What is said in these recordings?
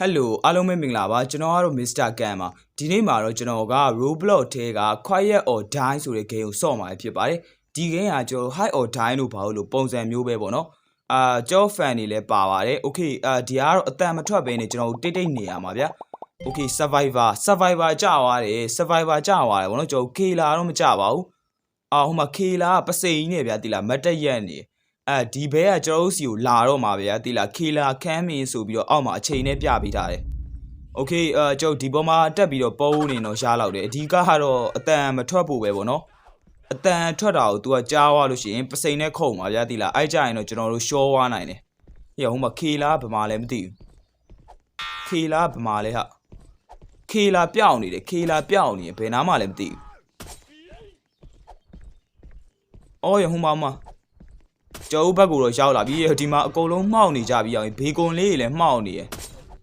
ဟယ်လိုအားလုံးပဲမင်္ဂလာပါကျွန်တော်ကတော့ Mr. Gan ပါဒီနေ့မှာတော့ကျွန်တော်က Roblox ထဲက Quiet or Die ဆိုတဲ့ game ကိုစော့မှာဖြစ်ပါတယ်ဒီ game ကကျွန်တော် Hide or Die လို့ဘာလို့ပုံစံမျိုးပဲပေါ့နော်အာကျော် fan တွေလည်းပါပါတယ် Okay အာဒီကတော့အတန်မထွက်ဘဲနဲ့ကျွန်တော်တို့တိတ်တိတ်နေရမှာဗျာ Okay Survivor Survivor ကြာသွားတယ် Survivor ကြာသွားတယ်ပေါ့နော်ကျွန်တော် Killer တော့မကြပါဘူးအာဟိုမှာ Killer ကပစိန်ကြီးနေဗျာတိလားမတ်တက်ရက်နေ အဲဒီဘဲကကျွန်တော်တို့စီကိုလာတော့မှာဗျာတိလားခေလာခမ်းမင်းဆိုပြီးတော့အောက်မှာအချိန်နဲ့ပြပေးထားတယ်โอเคအဲကျွန်တော်ဒီပေါ်မှာတက်ပြီးတော့ပုံးနေတော့ရှားလောက်တယ်အဓိကကတော့အတန်မထွက်ဖို့ပဲပေါ့နော်အတန်ထွက်တာကို तू ကကြားသွားလို့ရှိရင်ပစိန်နဲ့ခုံပါဗျာတိလားအဲ့ကြရင်တော့ကျွန်တော်တို့ရှောသွားနိုင်တယ်ဟေ့ဟိုမှာခေလာဗမာလည်းမသိဘူးခေလာဗမာလည်းဟာခေလာပြောင်းနေတယ်ခေလာပြောင်းနေတယ်ဘယ်နားမှလည်းမသိဘူးအော်ရဟိုမှာမှာ ကျောင်းဘက်ကိုတော့ရောက်လာပြီဒီမှာအကုန်လုံးမှောက်နေကြပြီအောင်ဘေကွန်လေးတွေလည်းမှောက်နေရယ်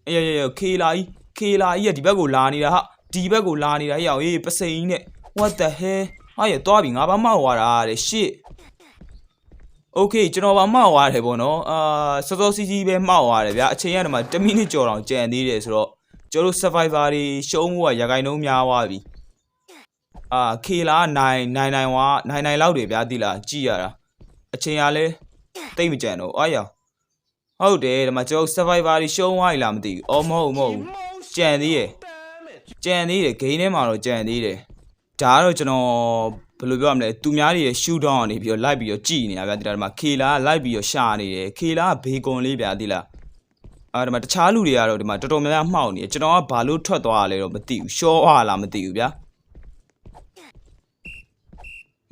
အေးရရခေလာကြီးခေလာကြီးကဒီဘက်ကိုလာနေတာဟာဒီဘက်ကိုလာနေတာဟေ့အောင်အေးပစိန်ကြီးနဲ့ what the hell ဟာရသွားပြီငါဘာမှောက်သွားတာတဲ့ shit okay ကျွန်တော်ဘာမှောက်သွားတယ်ပေါ့နော်အာစောစောစီးစီးပဲမှောက်သွားတယ်ဗျာအချိန်ရတဲ့မှာ10မိနစ်ကျော်တောင်ကြံသေးတယ်ဆိုတော့ကျွန်တော်တို့ survivor တွေရှုံးမှုကရခိုင်နှုန်းများသွားပြီအာခေလာ9 99ဝါ99လောက်တွေဗျာတိလားကြည့်ရတာအချိန်ကလည်း တိတ်မကြံတော့အားရဟုတ်တယ်ဒီမှာကျွန်တော် survivor တွေရှုံးသွားပြီလားမသိဘူးအော်မဟုတ်မဟုတ်ဘူးကြံသေးတယ်ကြံသေးတယ်ဂိမ်းထဲမှာတော့ကြံသေးတယ်ဒါကတော့ကျွန်တော်ဘယ်လိုပြောရမလဲသူများတွေရဲ့ shoot down ကနေပြီးတော့လိုက်ပြီးတော့ကြည်နေတာဗျာဒီမှာခေလာကလိုက်ပြီးတော့ရှာနေတယ်ခေလာကဘေကွန်လေးဗျာဒီလားအာဒီမှာတခြားလူတွေကတော့ဒီမှာတော်တော်များများမှောက်နေတယ်ကျွန်တော်ကဘာလို့ထွက်သွားရလဲတော့မသိဘူးရှော့သွားလားမသိဘူးဗျာ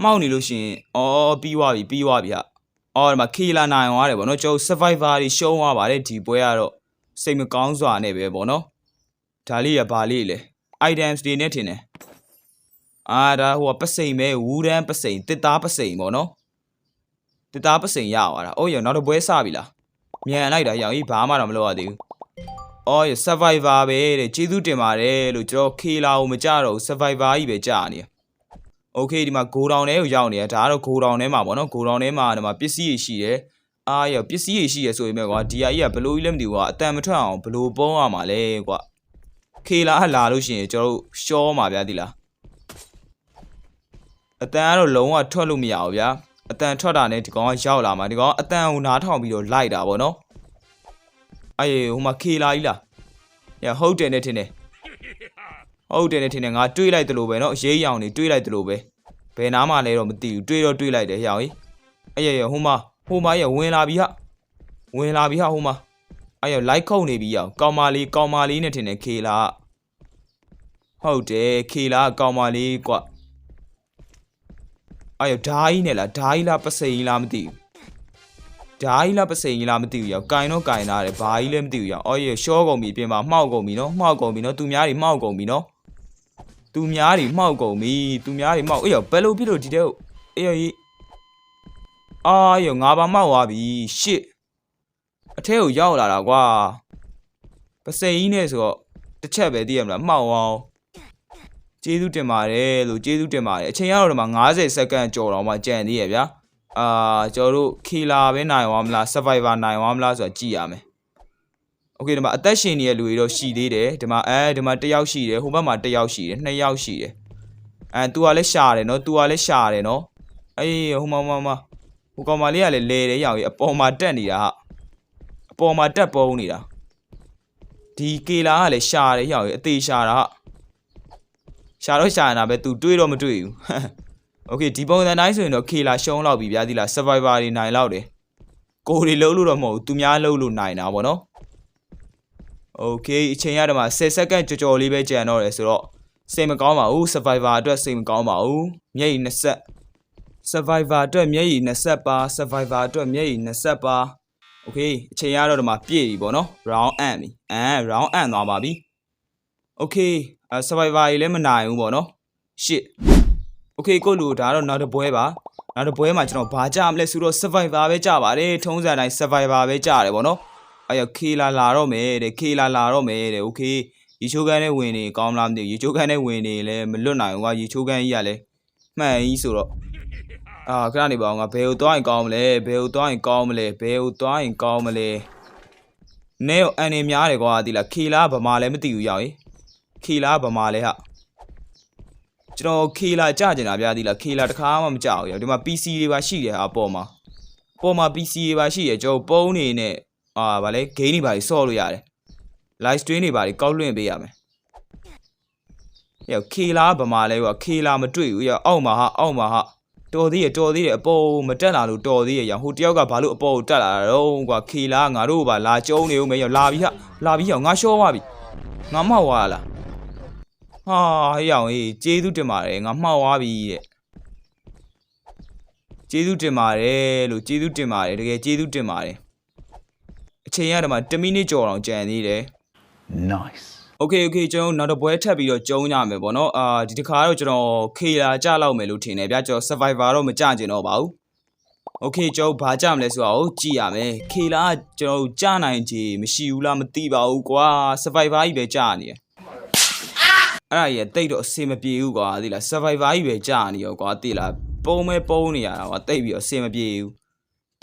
မှောက်နေလို့ရှိရင်အော်ပြီးသွားပြီပြီးသွားပြီဟာ အော်ဒီမှာခီလာနိုင်သွားတယ်ဗောနော်ကျွန်တော် survivor တွေရှုံးသွားပါတယ်ဒီပွဲကတော့စိတ်မကောင်းစွာနဲ့ပဲဗောနော်ဒါလေးရဘာလေးလဲ items တွေနဲ့ထင်တယ်အာဒါဟိုကပစိန်ပဲဝူဒန်းပစိန်တစ်သားပစိန်ဗောနော်တစ်သားပစိန်ရသွားတာအိုးရနောက်တော့ပွဲစပြီလားမြန်လိုက်တာရောင်ကြီးဘာမှတော့မလုပ်ရသေးဘူးအော်ရ survivor ပဲတဲ့ကျေးဇူးတင်ပါတယ်လို့ကျွန်တော်ခီလာကိုမကြတော့ဘူး survivor ကြီးပဲကြာနေတယ် โอเคဒီမှာဂိုဒေါင်ထဲကိုရောက်နေရဒါကတော့ဂိုဒေါင်ထဲမှာပေါ့နော်ဂိုဒေါင်ထဲမှာဒီမှာပစ္စည်းတွေရှိတယ်အားရပစ္စည်းတွေရှိရဆိုရင်ပဲကွာဒီဟာကြီးကဘလို့ကြီးလည်းမသိဘူးကွာအတန်မထွက်အောင်ဘလို့ပုံးရမှာလဲကွာခေလာလာလို့ရှိရင်ကျွန်တော်တို့ရှောမှာဗျာဒီလားအတန်ကတော့လုံးဝထွက်လို့မရဘူးဗျာအတန်ထွက်တာနဲ့ဒီကောင်ကရောက်လာမှာဒီကောင်အတန်ကိုနားထောင်ပြီးတော့လိုက်တာပေါ့နော်အေးဟိုမှာခေလာကြီးလားရဟုတ်တယ်နဲ့ထင်တယ် ဟုတ်တယ်နဲ့ထင်တယ်ငါတွေးလိုက်တယ်လို့ပဲเนาะရေးရောင်နေတွေးလိုက်တယ်လို့ပဲဘယ်နားမှလဲတော့မသိဘူးတွေးတော့တွေးလိုက်တယ်ဟောင်ကြီးအဲ့ရရဟိုမှာဟိုမှာရဝင်လာပြီဟာဝင်လာပြီဟာဟိုမှာအဲ့ရလိုက်ခုတ်နေပြီရောင်ကောင်မလေးကောင်မလေးနဲ့ထင်တယ်ခေလာဟုတ်တယ်ခေလာကောင်မလေးကွအဲ့ရဓာကြီးနဲ့လားဓာကြီးလားပစိန်ကြီးလားမသိဘူးဓာကြီးလားပစိန်ကြီးလားမသိဘူးရောင်ကင်တော့ကင်လာတယ်ဘာကြီးလည်းမသိဘူးရောင်အော်ရရှောကုန်ပြီပြင်မှာမှောက်ကုန်ပြီเนาะမှောက်ကုန်ပြီเนาะသူများတွေမှောက်ကုန်ပြီเนาะ သူများတွေမှောက်ကုန်ပြီသူများတွေမှောက်အေးရောဘယ်လိုဖြစ်လို့ဒီတဲ့အေးရောကြီးအာရောငါပါမှောက်သွားပြီရှစ်အထဲကိုရောက်လာတာကွာပစိန်ကြီးနဲ့ဆိုတော့တစ်ချက်ပဲသိရမလားမှောက်အောင်ကျေးဇူးတင်ပါတယ်လို့ကျေးဇူးတင်ပါတယ်အချိန်ကတော့ဒီမှာ90စက္ကန့်ကြော်တော့မှကြံသေးရဗျာအာကျွန်တော်တို့ခီလာပဲနိုင်သွားမလား survivor နိုင်သွားမလားဆိုတာကြည့်ရမယ် โอเคဒီမှာအသက်ရှင်နေတဲ့လူတွေတော့ရှိသေးတယ်ဒီမှာအဲဒီမှာတစ်ယောက်ရှိတယ်ဟိုဘက်မှာတစ်ယောက်ရှိတယ်နှစ်ယောက်ရှိတယ်အဲ तू ကလည်းရှာတယ်နော် तू ကလည်းရှာတယ်နော်အေးဟိုမှာဟိုမှာဟိုကောင်မလေးကလည်းလဲတယ်ရောက်ကြီးအပေါ်မှာတက်နေတာဟာအပေါ်မှာတက်ပုံးနေတာဒီကေလာကလည်းရှာတယ်ရောက်ကြီးအသေးရှာတာဟာရှာတော့ရှာနေတာပဲ तू တွေးတော့မတွေးဘူးโอเคဒီပုံစံတိုင်းဆိုရင်တော့ကေလာရှုံးလောက်ပြီဗျာဒီလား survivor တွေနိုင်လောက်တယ်ကိုယ်တွေလုံးလို့တော့မဟုတ်ဘူးသူများလုံးလို့နိုင်တာဗောနော် โอเคအချိန်ရတော့မှ10စက္ကန့်ကြော်ကြော်လေးပဲကြံတော့တယ်ဆိုတော့စိတ်မကောင်းပါဘူး survivor အတွက်စိတ်မကောင်းပါဘူးမျက်ရည်20 survivor အတွက်မျက်ရည်20ပါ survivor အတွက်မျက်ရည်20ပါโอเคအချိန်ရတော့ဒီမှာပြည့်ပြီပေါ့နော် round end ပြီအဲ round end သွားပါပြီโอเคအဲ survivor ကြီးလည်းမနိုင်ဘူးပေါ့နော် shit โอเคကိုလူဒါတော့နောက်တစ်ပွဲပါနောက်တစ်ပွဲမှာကျွန်တော်ဘာကြမလဲဆိုတော့ survivor ပဲကြပါတယ်ထုံးစံတိုင်း survivor ပဲကြတယ်ပေါ့နော် အဲ့ရခေလာလာတော့မယ်တဲ့ခေလာလာတော့မယ်တဲ့โอเคရေချိုးကန်းနဲ့ဝင်နေကောင်းလားမသိဘူးရေချိုးကန်းနဲ့ဝင်နေလဲမလွတ်နိုင်ဘူးကွာရေချိုးကန်းကြီးကလည်းမှန်ကြီးဆိုတော့အာခဏနေပါအောင်ငါဘယ်ကိုသွားရင်ကောင်းမလဲဘယ်ကိုသွားရင်ကောင်းမလဲဘယ်ကိုသွားရင်ကောင်းမလဲ နဲရောအန်နေများတယ်ကွာဒီလားခေလာဗမာလည်းမသိဘူးရောက်ရင်ခေလာဗမာလည်းဟာကျွန်တော်ခေလာကြကျင်တာဗျာဒီလားခေလာတစ်ခါမှမကြောက်ဘူးရောက်ဒီမှာ PC တွေပါရှိတယ်ဟာပေါ်မှာပေါ်မှာ PC တွေပါရှိတယ်ကျွန်တော်ပုံးနေနဲ့ အာဗာလဲ game တွေပါဆော့လို့ရတယ် live stream တွေပါကောက်လွှင့်ပေးရမယ်ရောက်ခေလာဗမာလဲကွာခေလာမတွေ့ဘူးရောက်အောက်မှာဟာအောက်မှာဟာတော်သေးရတော်သေးရအပေါ်မတက်လာလို့တော်သေးရရောက်ဟိုတယောက်ကဘာလို့အပေါ်ကိုတက်လာတာတော့ကွာခေလာငါတို့ဘာလာကျုံနေဦးမယ်ရောက်လာပြီဟာလာပြီရောက်ငါရှော့သွားပြီငါမှောက်သွားလားဟာဟေးအောင်ဟေးကျေးဇူးတင်ပါတယ်ငါမှောက်သွားပြီတဲ့ကျေးဇူးတင်ပါတယ်လို့ကျေးဇူးတင်ပါတယ်တကယ်ကျေးဇူးတင်ပါတယ်အ ချိန်ရတော့မှ1မိနစ်ကျော်အောင်ကြံသေးတယ် Nice. Okay okay ကျွန်တော်နောက်တစ်ပွဲထပ်ပြီးတော့ကျုံကြမယ်ပေါ့နော်အာဒီတစ်ခါတော့ကျွန်တော်ခေလာကြလောက်မယ်လို့ထင်တယ်ဗျာကျွန်တော် survivor တော့မကြကျင်တော့ပါဘူး Okay ကျွန်တော်ဘာကြမလဲဆိုတာကိုကြည့်ရမယ်ခေလာကကျွန်တော်ကြနိုင်ခြေမရှိဘူးလားမသိပါဘူးကွာ survivor ကြီးပဲကြနေတယ်အဲ့ဒါကြီးကတိတ်တော့အဆင်မပြေဘူးကွာသိလား survivor ကြီးပဲကြနေရောကွာသိလားပုံမဲပုံနေရတာကွာတိတ်ပြီးတော့အဆင်မပြေဘူး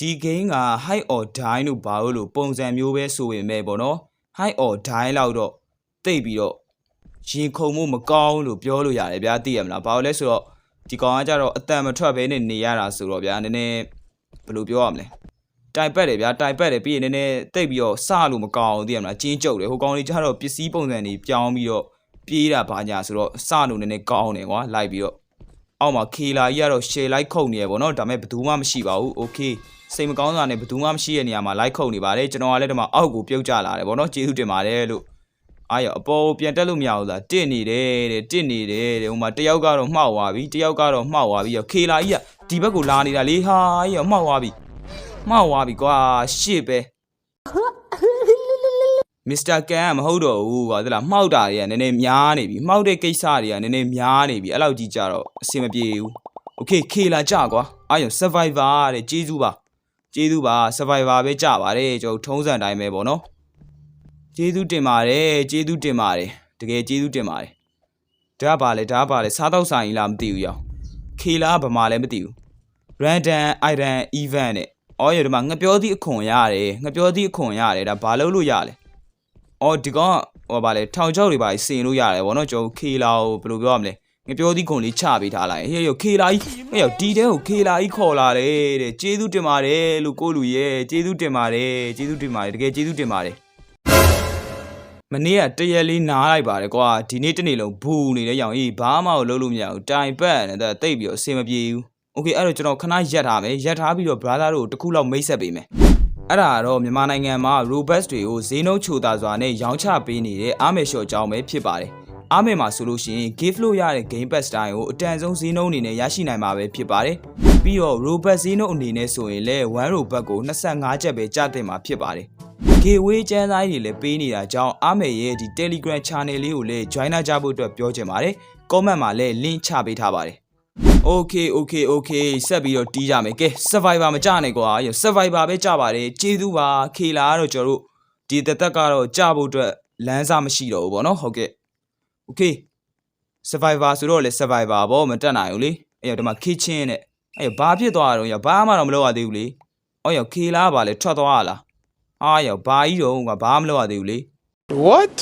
ဒီ game က high or die လို့ဘာလို့လို့ပုံစံမျိုးပဲဆိုရင်ပဲပေါ့နော် high or die လောက်တော့တိတ်ပြီးတော့ရင်ခုန်မှုမကောင်းလို့ပြောလို့ရတယ်ဗျာသိရမလားဘာလို့လဲဆိုတော့ဒီကောင်ကကြတော့အတန်မထွက်ဘဲနဲ့နေရတာဆိုတော့ဗျာနည်းနည်းဘယ်လိုပြောရမလဲတိုင်ပတ်တယ်ဗျာတိုင်ပတ်တယ်ပြီးရင်နည်းနည်းတိတ်ပြီးတော့စလို့မကောင်းဘူးသိရမလားကျင်းကျုပ်တယ်ဟိုကောင်လေးကြတော့ပစ္စည်းပုံစံတွေပြောင်းပြီးတော့ပြေးတာဘာညာဆိုတော့စလို့နည်းနည်းကောင်းတယ်ကွာလိုက်ပြီးတော့ အောက်မှာခေလာကြီးကတော့ share လိုက်ခုန်နေရပေါ့နော်ဒါပေမဲ့ဘယ်သူမှမရှိပါဘူး okay စိတ်မကောင်းစွာနဲ့ဘယ်သူမှမရှိတဲ့နေရာမှာ like ခုန်နေပါတယ်ကျွန်တော်ကလည်းဒီမှာအောက်ကိုပြုတ်ကျလာတယ်ပေါ့နော်ကျေးဇူးတင်ပါတယ်လို့အားရအပေါ်ကိုပြန်တက်လို့မရဘူးလားတစ်နေတယ်တဲ့တစ်နေတယ်တဲ့ဟိုမှာတယောက်ကတော့မှောက်သွားပြီတယောက်ကတော့မှောက်သွားပြီရောခေလာကြီးကဒီဘက်ကိုလာနေတာလေဟာကြီးရောမှောက်သွားပြီမှောက်သွားပြီကွာရှစ်ပဲ မစ္စတာကန်ကမဟုတ်တော့ဘူးကွာသလားမှောက်တာတွေကနည်းနည်းများနေပြီမှောက်တဲ့ကိစ္စတွေကနည်းနည်းများနေပြီအဲ့လောက်ကြီးကြတော့အဆင်မပြေဘူးโอเคခေလာကြကွာအားရ survivor တဲ့ကျေးဇူးပါ ကျေးဇူးပါ survivor ပဲကြပါတယ်ကျွန်တော်ထုံးစံတိုင်းပဲပေါ့နော်ကျေးဇူးတင်ပါတယ်ကျေးဇူးတင်ပါတယ်တကယ်ကျေးဇူးတင်ပါတယ်ဒါကပါလေဒါကပါလေစားတော့ဆိုင်ကြီးလားမသိဘူးရောခေလားဗမာလည်းမသိဘူး random item event နဲ့အော်ရဒီမှာငပြောသည့်အခွန်ရတယ်ငပြောသည့်အခွန်ရတယ်ဒါဘာလို့လို့ရလဲ အော်ဒီကောင်ကဟောပါလေထောင်ချောက်တွေပါစင်လို့ရတယ်ဗောနော်ကျွန်တော်ခေလာကိုဘယ်လိုပြောရမလဲငပြောသည့်ခွန်လေးချပေးထားလိုက်ဟေးရောခေလာကြီးဟေးရောဒီတဲကိုခေလာကြီးခေါ်လာတယ်တဲ့ကျေးဇူးတင်ပါတယ်လို့ကိုလူရဲ့ကျေးဇူးတင်ပါတယ်ကျေးဇူးတင်ပါတယ်တကယ်ကျေးဇူးတင်ပါတယ်မနေ့ကတရက်လေးနားလိုက်ပါတယ်ကွာဒီနေ့တစ်နေ့လုံးဘူနေတဲ့ရောင်ကြီးဘာမှမလုပ်လို့မရဘူးတိုင်ပတ်နေတဲ့တိတ်ပြီးတော့အဆင်မပြေဘူးโอเคအဲ့တော့ကျွန်တော်ခဏရက်ထားမယ်ရက်ထားပြီးတော့ brother တို့တစ်ခုလောက်မိတ်ဆက်ပေးမယ် အဲ့ဒါကတော့မြန်မာနိုင်ငံမှာ robust တွေကိုဈေးနှုန်းချိုတာစွာနဲ့ရောင်းချပေးနေတဲ့အားမယ်လျှော့ကြောင်းပဲဖြစ်ပါတယ်အားမယ်မှာဆိုလို့ရှိရင် gift လို့ရတဲ့ game pass တိုင်းကိုအတန်ဆုံးဈေးနှုန်းအနေနဲ့ရရှိနိုင်မှာပဲဖြစ်ပါတယ်ပြီးတော့ robust ဈေးနှုန်းအနေနဲ့ဆိုရင်လည်း1 robust ကို25ကျပ်ပဲကျတင်မှာဖြစ်ပါတယ် gateway ကျန်းစားတွေလည်းပေးနေတာကြောင့်အားမယ်ရဲ့ဒီ Telegram channel လေးကိုလည်း join ကြဖို့အတွက်ပြောချင်ပါတယ် comment မှာလည်း link ချပေးထားပါတယ် Okay okay okay ဆက်ပြီးတော့တီးကြမယ်ကဲ survivor မကြနဲ့ကွာ survivor ပဲကြပါတယ်ကျေးဇူးပါခေလာကတော့ကျွန်တော်တို့ဒီတက်တက်ကတော့ကြဖို့အတွက်လမ်းစာမရှိတော့ဘူးဗောနော်ဟုတ်ကဲ့ Okay survivor ဆိုတော့လေ survivor ဗောမတက်နိုင်ဘူးလေအဲ့ရဒီမှာ kitchen နဲ့အဲ့ဘာဖြစ်သွားတော့ရဘာမှတော့မလုပ်ရသေးဘူးလေအော်ရခေလာပါလေထွက်သွားလားအားရဘာကြီးတော့ကဘာမှမလုပ်ရသေးဘူးလေ What?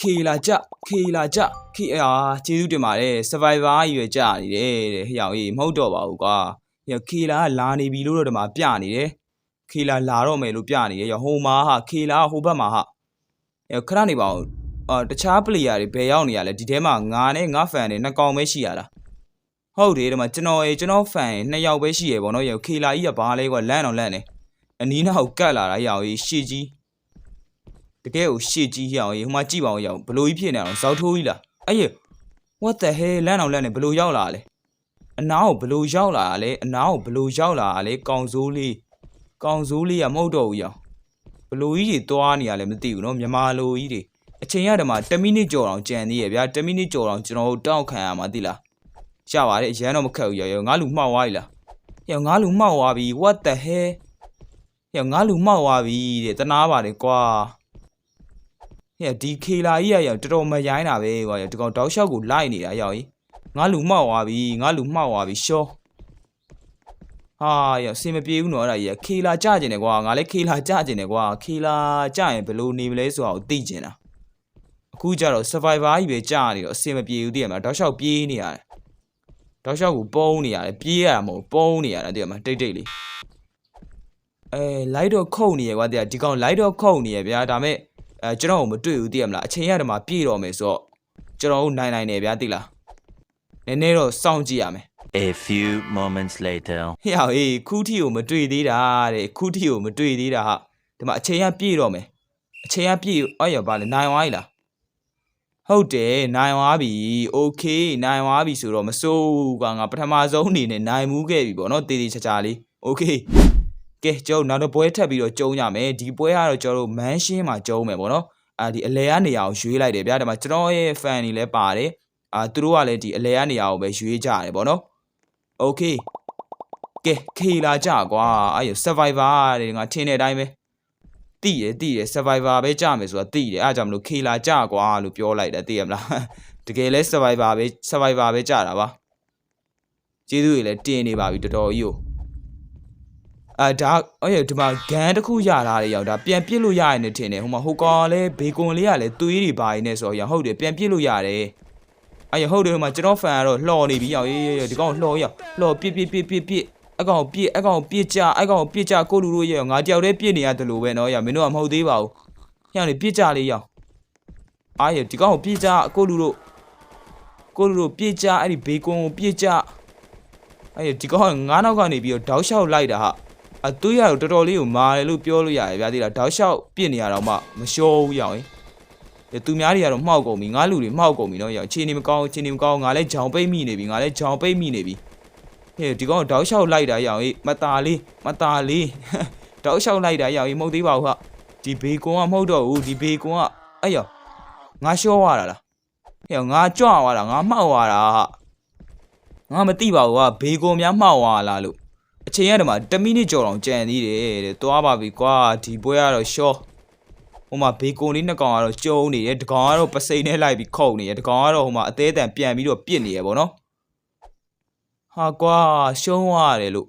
ခေလာကြခေလာကြခေအာကျေးဇူးတင်ပါတယ် survivor ကြီးပဲကြာနေတယ်တဲ့ဟိအောင်ကြီးမဟုတ်တော့ပါဘူးကွာဟိခေလာကလာနေပြီလို့တော့ဒီမှာပြနေတယ်ခေလာလာတော့မယ်လို့ပြနေတယ်ရဟိုမှာဟာခေလာကဟိုဘက်မှာဟာဟိခဏနေပါဦးအာတခြား player တွေဘယ်ရောက်နေရလဲဒီထဲမှာငါနဲ့ငါ fan တွေနှစ်ကောင်ပဲရှိရလားဟုတ်တယ်ဒီမှာကျွန်တော်ရေကျွန်တော် fan နှစ်ယောက်ပဲရှိရပေါ့နော်ရခေလာကြီးကဘာလဲကွာလန့်တော့လန့်နေအနီးနောက်ကတ်လာတာရအောင်ကြီးရှေ့ကြီး တကယ်ကိုရှေ့ကြီးရအောင်ရေဟိုမှာကြည့်ပါအောင်ရအောင်ဘလို့ကြီးဖြစ်နေအောင်ဇောက်ထိုးကြီးလားအေး what the hell လမ်းအောင်လမ်းနေဘလို့ရောက်လာလဲအနားကိုဘလို့ရောက်လာလဲအနားကိုဘလို့ရောက်လာလဲကောင်စိုးလေးကောင်စိုးလေးကမဟုတ်တော့ဘူးရအောင်ဘလို့ကြီးတွေတွားနေရလဲမသိဘူးနော်မြမာလိုကြီးတွေအချိန်ရတမှာ10မိနစ်ကျော်အောင်ကြံသေးရဗျာ10မိနစ်ကျော်အောင်ကျွန်တော်တို့တောက်ခံရမှာသိလားရပါတယ်အရန်တော့မခက်ဘူးရရငါလူမှောက်သွားပြီလားရငါလူမှောက်သွားပြီ what the hell ရငါလူမှောက်သွားပြီတဲ့တနာပါတယ်ကွာ ဟဲ့ဒီခေလာကြီးရရတော်တော်မရိုင်းတာပဲကွာဒီကောင်တောက်လျှောက်ကိုလိုက်နေတာရောက်ကြီးငါလူမှောက်သွားပြီငါလူမှောက်သွားပြီရှောဟဟာရအစင်မပြေဘူးနော်အဲ့ဒါကြီးကခေလာကြကျင်တယ်ကွာငါလည်းခေလာကြကျင်တယ်ကွာခေလာကြရင်ဘယ်လိုနေမလဲဆိုတာကိုသိကျင်တာအခုကျတော့ survivor ကြီးပဲကြာနေတော့အစင်မပြေဘူးသိရမလားတောက်လျှောက်ပြေးနေရတယ်တောက်လျှောက်ကိုပုံးနေရတယ်ပြေးရတာမဟုတ်ပုံးနေရတာသိရမလားတိတ်တိတ်လေးအဲ light တော့ခုတ်နေရကွာသိရဒီကောင် light တော့ခုတ်နေရဗျာဒါမဲ့ အဲကျွန်တော်ကိုမတွေ့ဘူးသိရမလားအချိန်ရတမှာပြေးတော့မယ်ဆိုတော့ကျွန်တော်တို့နိုင်နိုင်တယ်ဗျာသိလားနည်းနည်းတော့စောင့်ကြည့်ရမယ် A few moments later. ဟေ့ဟေးခူးထီကိုမတွေ့သေးတာတဲ့ခူးထီကိုမတွေ့သေးတာဟာဒီမှာအချိန်ကပြည့်တော့မယ်အချိန်ကပြည့်အော်ရပါလေနိုင်သွားပြီလားဟုတ်တယ်နိုင်သွားပြီโอเคနိုင်သွားပြီဆိုတော့မစိုးဘူးကွာငါပထမဆုံးအနေနဲ့နိုင်မှုခဲ့ပြီပေါ့နော်တေးသေးချာချာလေးโอเค ကဲကျွန်တော်နောက်တော့ပွဲထပ်ပြီးတော့ကျုံးရမယ်ဒီပွဲကတော့ကျွန်တော်တို့မန်းရှင်းမှာကျုံးမယ်ပေါ့နော်အာဒီအလဲရနေရာကိုရွေးလိုက်တယ်ဗျာဒါမှကျွန်တော်ရဲ့ fan တွေလည်းပါတယ်အာသူတို့ကလည်းဒီအလဲရနေရာကိုပဲရွေးကြရတယ်ပေါ့နော် okay ကဲခေလာကြကွာအဲ့ survivor တဲ့ငါထင်တဲ့အတိုင်းပဲတိရတိရ survivor ပဲကြမယ်ဆိုတာတိရအဲ့ကြောင့်မလို့ခေလာကြကွာလို့ပြောလိုက်တယ်သိရမလားတကယ်လဲ survivor ပဲ survivor ပဲကြတာပါကျေးဇူးတွေလည်းတင်နေပါပြီတော်တော်ကြီးကို အာဒါအေးဒီမှာဂန်တစ်ခုရတာလေရောက်ဒါပြန်ပြစ်လို့ရရင်လည်းထင်တယ်ဟိုမှာဟိုကောင်လည်းဘေကွန်လေးကလည်းသွေးတွေပါနေတယ်ဆိုတော့ရဟုတ်တယ်ပြန်ပြစ်လို့ရတယ်အေးဟုတ်တယ်ဟိုမှာကျွန်တော်ဖန်ကတော့လှော်နေပြီရောက်ရေးရေးဒီကောင်လှော်ရောက်လှော်ပြစ်ပြစ်ပြစ်ပြစ်ပြစ်အကောင်ပြစ်အကောင်ပြစ်ကြအကောင်ပြစ်ကြကိုလူတို့ရဲ့ငါတယောက်တည်းပြစ်နေရတယ်လို့ပဲနော်ရမင်းတို့ကမဟုတ်သေးပါဘူးညောင်နေပြစ်ကြလေးရောက်အာရဒီကောင်ကိုပြစ်ကြကိုလူတို့ကိုလူတို့ပြစ်ကြအဲ့ဒီဘေကွန်ကိုပြစ်ကြအဲ့ဒီကောင်ကငါးနောက်ကနေပြီးတော့တောက်လျှောက်လိုက်တာဟာ အသွေးရတော့တော်တော်လေးကိုမာတယ်လို့ပြောလို့ရတယ်ဗျာဒီလားတောက်လျှောက်ပြစ်နေရတော့မှမလျှောဘူးရောင်ဟင်သူများတွေကတော့မှောက်ကုန်ပြီငါလူတွေမှောက်ကုန်ပြီเนาะရောင်ချင်းနေမကောင်းချင်းနေမကောင်းငါလည်းဂျောင်ပိတ်မိနေပြီငါလည်းဂျောင်ပိတ်မိနေပြီ ဟေးဒီကောင်တောက်လျှောက်လိုက်တာရအောင်ဟေးမตาလေးမตาလေး တောက်လျှောက်လိုက်တာရအောင်ဟေးမဟုတ်သေးပါဘူးဟာဒီဘေကွန်ကမဟုတ်တော့ဘူးဒီဘေကွန်ကအဲ့ရောငါရှော့သွားတာလားဟေးငါကြွသွားတာငါမှောက်သွားတာဟာငါမသိပါဘူးဟာဘေကွန်များမှောက်သွားလားလို့ အချိန်ရတမှာ10မိနစ်ကြော်တော့ကြံသေးတယ်တဲ့သွားပါပြီကွာဒီပွဲကတော့ရှော့ဟိုမှာဘေကွန်လေးနှစ်ကောင်ကတော့ကျုံနေတယ်တကောင်ကတော့ပစိန်နဲ့လိုက်ပြီးခုန်နေတယ်တကောင်ကတော့ဟိုမှာအသေးအတန်ပြန်ပြီးတော့ပြစ်နေရပေါ့နော်ဟာကွာရှုံးရတယ်လို့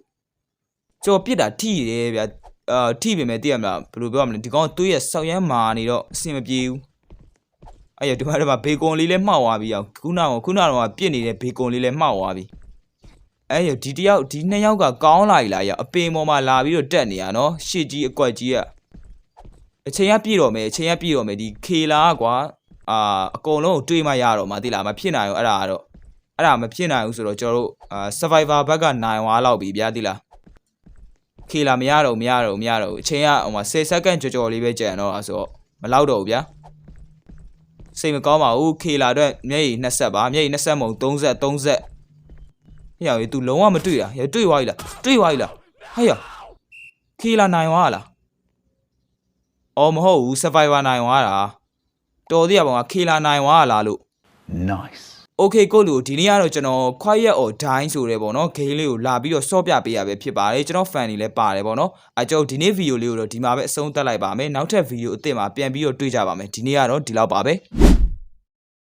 ကြော်ပြစ်တာထိတယ်ဗျာအာထိပေမဲ့သိရမလားဘယ်လိုပြောရမလဲဒီကောင်ကသွေးရဆောက်ရမ်းမာနေတော့အဆင်မပြေဘူးအဲ့ရဒီမှာဒီမှာဘေကွန်လေးလည်းမှောက်သွားပြီအောင်ခုနကခုနကတော့ပြစ်နေတဲ့ဘေကွန်လေးလည်းမှောက်သွားပြီ အဲ့ရဒီတယောက်ဒီနှစ်ယောက်ကကောင်းလာပြီလားရအပင်ပေါ်မှာလာပြီးတော့တက်နေရနော်ရှစ်ကြီးအကွက်ကြီးကအချိန်ကပြည့်တော့မယ်အချိန်ကပြည့်တော့မယ်ဒီခေလာကွာအာအကုန်လုံးကိုတွေးမှရတော့မှာသိလားမဖြစ်နိုင်ဘူးအဲ့ဒါကတော့အဲ့ဒါမဖြစ်နိုင်ဘူးဆိုတော့ကျွန်တော်တို့အာ survivor ဘက်ကနိုင်သွားလောက်ပြီဗျာတိလားခေလာမရတော့ဘူးမရတော့ဘူးမရတော့ဘူးအချိန်ကဟိုမှာ10 second ကြော်ကြော်လေးပဲကြံတော့အဲ့ဆိုတော့မလောက်တော့ဘူးဗျာစိတ်မကောင်းပါဘူးခေလာအတွက်မျက်ရည်20ပါမျက်ရည်20မုံ30 30 ဟဲ့ရော तू လုံးဝမတွေ့တာရတွေ့သွားပြီလားတွေ့သွားပြီလားဟဲ့ရခေလာနိုင်သွားလားအော်မဟုတ်ဘူး survivor နိုင်သွားတာတော်သေးရပါကခေလာနိုင်သွားလားလို့ Nice. Okay ကိုလူဒီနေ့ကတော့ကျွန်တော် Quiet or Die ဆိုရဲပေါ့နော် game လေးကိုလာပြီးတော့စော့ပြပေးရပဲဖြစ်ပါတယ်ကျွန်တော် fan တွေလည်းပါတယ်ပေါ့နော်အဲကျွန်တော်ဒီနေ့ဗီဒီယိုလေးကိုတော့ဒီမှာပဲအဆုံးသတ်လိုက်ပါမယ်နောက်ထပ်ဗီဒီယိုအသစ်မှာပြန်ပြီးတော့တွေ့ကြပါမယ်ဒီနေ့ကတော့ဒီလောက်ပါပဲ